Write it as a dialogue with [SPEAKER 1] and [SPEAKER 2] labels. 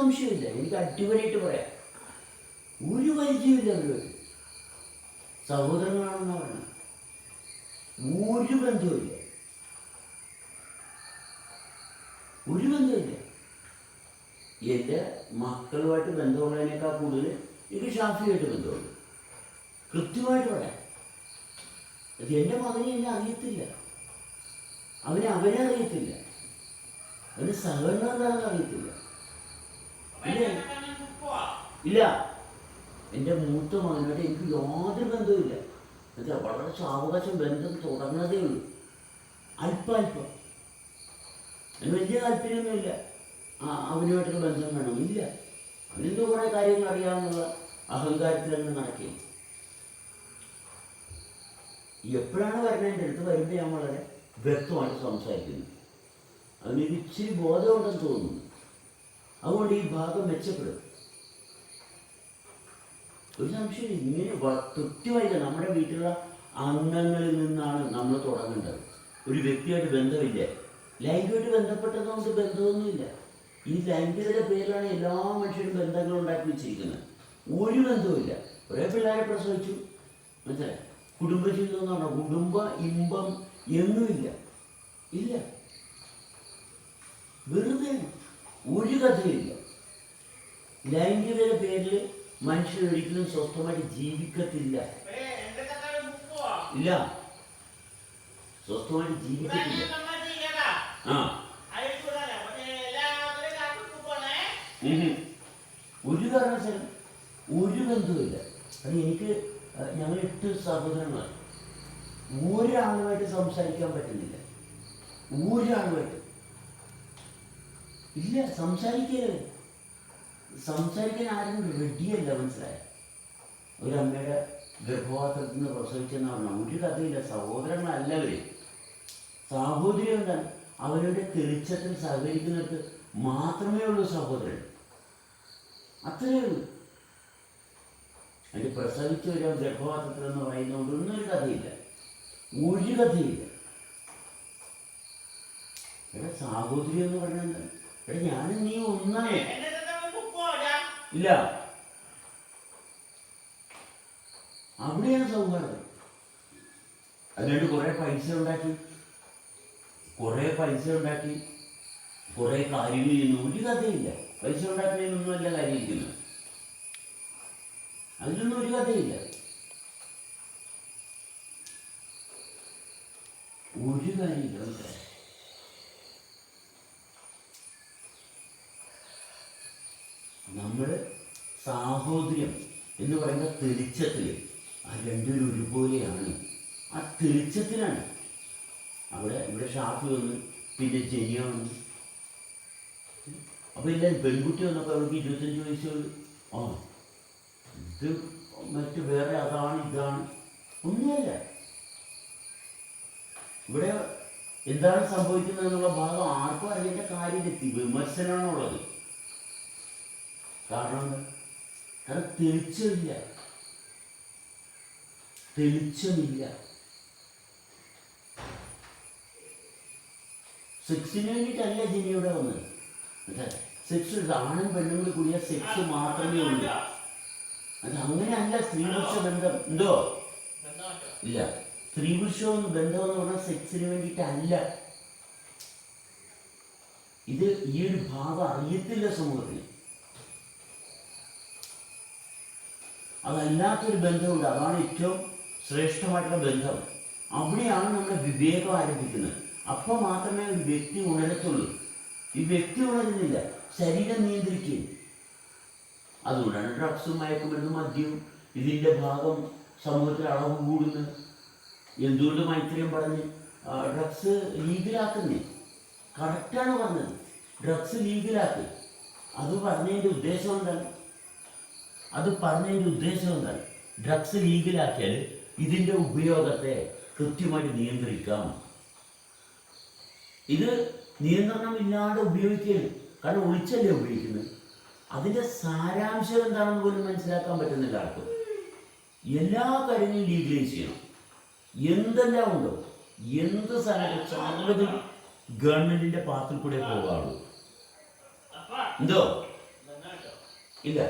[SPEAKER 1] സംശയമില്ല. എനിക്ക് അടിപൊളിയായിട്ട് പറയാം. ഒരു പരിചയമില്ല അവരോട്. സഹോദരങ്ങളാണെന്ന് പറഞ്ഞു. ഒരു ബന്ധവുമില്ല. ഒരു ബന്ധമില്ല എന്റെ മക്കളുമായിട്ട് ബന്ധമുള്ളതിനേക്കാൾ കൂടുതൽ എനിക്ക് ഷാഫിയായിട്ട് ബന്ധമുണ്ട്. കൃത്യമായിട്ട് പറയാം. അത് എന്റെ മകനെ എന്നെ അറിയത്തില്ല. അവനെ അവനെ അറിയത്തില്ല. അവന് സഹകരണം എന്താണെന്ന് അറിയത്തില്ല. ഇല്ല? എന്റെ മൂത്ത മകനോട് എനിക്ക് യാതൊരു ബന്ധവുമില്ല എന്താ വളരെ സാവകാശം ബന്ധം തുടങ്ങുന്നതേ ഉള്ളൂ. അല്പം അല്പം. വലിയ താല്പര്യമൊന്നുമില്ല. ആ അവനുമായിട്ടുള്ള ബന്ധം വേണം. ഇല്ല. അവനെന്തോ കുറേ കാര്യങ്ങൾ അറിയാമെന്നുള്ള അഹങ്കാരത്തിൽ തന്നെ നടക്കുകയും എപ്പോഴാണ് വരുന്നത് എന്റെ അടുത്ത് വരുമ്പോൾ ഞാൻ വളരെ വ്യക്തമായിട്ട് സംസാരിക്കുന്നു. അവനൊരു ഇച്ചിരി ബോധമുണ്ടെന്ന് തോന്നുന്നു. അതുകൊണ്ട് ഈ ഭാഗം മെച്ചപ്പെടും. ഒരു സംശയം ഇങ്ങനെ കൃത്യമായിട്ട് നമ്മുടെ വീട്ടിലുള്ള അംഗങ്ങളിൽ നിന്നാണ് നമ്മൾ തുടങ്ങേണ്ടത്. ഒരു വ്യക്തിയായിട്ട് ബന്ധമില്ല. ലൈംഗികമായിട്ട് ബന്ധപ്പെട്ടതുകൊണ്ട് ബന്ധമൊന്നുമില്ല. ഈ ലൈംഗികതയുടെ പേരിലാണ് എല്ലാ മനുഷ്യരും ബന്ധങ്ങൾ ഉണ്ടാക്കി വെച്ചിരിക്കുന്നത്. ഒരു ബന്ധവുമില്ല. ഒരേ പിള്ളേരെ പ്രസവിച്ചു. മനസ്സിലായി? കുടുംബജീവിതം എന്ന് പറഞ്ഞാൽ കുടുംബ ഇമ്പം എന്നുമില്ല. ഇല്ല. വെറുതെ ഒരു കഥയില്ല ലൈംഗികതയുടെ പേരിൽ മനുഷ്യർ ഒരിക്കലും സ്വസ്ഥമായിട്ട് ജീവിക്കത്തില്ല. ഇല്ല. സ്വസ്ഥമായിട്ട് ജീവിക്കത്തില്ല. ആ. ഒരു കാരണവശാലും ഒരു ബന്ധവുമില്ല. അത് എനിക്ക് ഞങ്ങൾ എട്ട് സഹോദരന്മാർ. ഒരാളുമായിട്ട് സംസാരിക്കാൻ പറ്റുന്നില്ല. ഒരാളുമായിട്ട്. ഇല്ല സംസാരിക്കരുത്. സംസാരിക്കാൻ ആരും റെഡിയല്ല മനസ്സിലായ? ഒരു അമ്മയുടെ ഗർഭപാത്രത്തിൽ നിന്ന് പ്രസവിച്ചെന്ന് പറഞ്ഞാൽ ഒരു കഥയില്ല. സഹോദരങ്ങളല്ല അവർ. സാഹോദര്യം എന്താണ്? അവരുടെ തെളിച്ചത്തിൽ സഹകരിക്കുന്നിടത്ത് മാത്രമേ ഉള്ളൂ സഹോദരൻ. അത്രയേ ഉള്ളൂ. അതിന് പ്രസവിച്ച ഒരു ഗർഭപാത്രത്തിൽ എന്ന് പറയുന്നതുകൊണ്ട് ഒന്നും ഒരു കഥയില്ല. ഒരു കഥയില്ല. ഇവിടെ സാഹോദര്യം എന്ന് പറഞ്ഞാൽ എന്താ? ഇല്ല. അവിടെയാണ് സൗഹാർദ്ദം. അതിനായിട്ട് കുറെ പൈസ ഉണ്ടാക്കി. കുറെ പൈസ ഉണ്ടാക്കി. കുറെ കാര്യങ്ങൾ ചെയ്യുന്നു. ഒരു കഥയില്ല. പൈസ ഉണ്ടാക്കുന്നതിനൊന്നും അല്ല കാര്യം ഇരിക്കുന്നത് അതിലൊന്നും ഒരു കഥയില്ല. ഒരു കാര്യമില്ല. നമ്മൾ സാഹോദര്യം എന്ന് പറയുന്ന തെളിച്ചത്തിൽ. ആ രണ്ടുപേരും ഒരുപോലെയാണ്. ആ തെളിച്ചത്തിലാണ്. അവിടെ ഇവിടെ ഷാഫി വന്നു പിന്നെ ജനിയ വന്നു അപ്പോൾ ഇല്ല പെൺകുട്ടി വന്നപ്പോൾ അവൾക്ക് ഇരുപത്തഞ്ച് വയസ്സുള്ളൂ. ആ ഇത് മറ്റ് വേറെ അതാണ് ഇതാണ്. ഒന്നുമല്ല. ഇവിടെ എന്താണ് സംഭവിക്കുന്നത് എന്നുള്ള ഭാഗം ആർക്കും അറിയേണ്ട കാര്യമെത്തി വിമർശനമാണുള്ളത്. കാരണം? കാരണം തെളിച്ചമില്ല. തെളിച്ചമില്ല. സെക്സിന് വേണ്ടിയിട്ടല്ല ജിനിയുടെ വന്നത്. സെക്സ് ആണും പെണ്ണുങ്ങൾ കൂടി കൂടിയ സെക്സ് മാത്രമേ ഉള്ളൂ. അത് അങ്ങനെയല്ല സ്ത്രീ പുരുഷ ബന്ധം. എന്തോ? ഇല്ല. സ്ത്രീ പുരുഷവും ബന്ധം എന്ന് പറഞ്ഞാൽ സെക്സിന് വേണ്ടിയിട്ടല്ല. ഇത് ഈ ഒരു ഭാഗം അറിയത്തില്ല സമൂഹത്തിൽ. അതല്ലാത്തൊരു ബന്ധമുണ്ട് അതാണ് ഏറ്റവും ശ്രേഷ്ഠമായിട്ടുള്ള ബന്ധം. അവിടെയാണ് നമ്മുടെ വിവേകം ആരംഭിക്കുന്നത്. അപ്പോൾ മാത്രമേ ഒരു വ്യക്തി ഉണരത്തുള്ളൂ. ഈ വ്യക്തി ഉണരുന്നില്ല. ശരീരം നിയന്ത്രിക്കും അതുകൊണ്ടാണ് ഡ്രഗ്സും മയക്കുമരുന്നും മദ്യവും ഇതിന്റെ ഭാഗം സമൂഹത്തിൽ അളവ് കൂടുന്നത്. എന്തുകൊണ്ട് മൈത്രിയം പറഞ്ഞ് ഡ്രഗ്സ് ലീഗലാക്കുന്നേ? കറക്റ്റാണ് പറഞ്ഞത്. ഡ്രഗ്സ് ലീഗലാക്കി. അത് പറഞ്ഞതിന്റെ ഉദ്ദേശം എന്താണ്? അത് പറഞ്ഞതിന്റെ ഉദ്ദേശം എന്താണ്? ഡ്രഗ്സ് ലീഗലാക്കിയാൽ ഇതിന്റെ ഉപയോഗത്തെ കൃത്യമായിട്ട് നിയന്ത്രിക്കാം. ഇത് നിയന്ത്രണമില്ലാതെ ഉപയോഗിക്കരുത്. കാരണം ഒളിച്ചല്ലേ ഉപയോഗിക്കുന്നത്? അതിന്റെ സാരാംശം എന്താണെന്ന് പോലും മനസ്സിലാക്കാൻ പറ്റുന്നില്ല ആർക്കും. എല്ലാ കാര്യങ്ങളും ലീഗലൈസ് ചെയ്യണം. എന്തെല്ലാം ഉണ്ടോ എന്ത് സാധനം ഗവൺമെന്റിന്റെ പാത്തിൽ കൂടെ പോകാറുള്ളൂ. എന്തോ? ഇല്ല.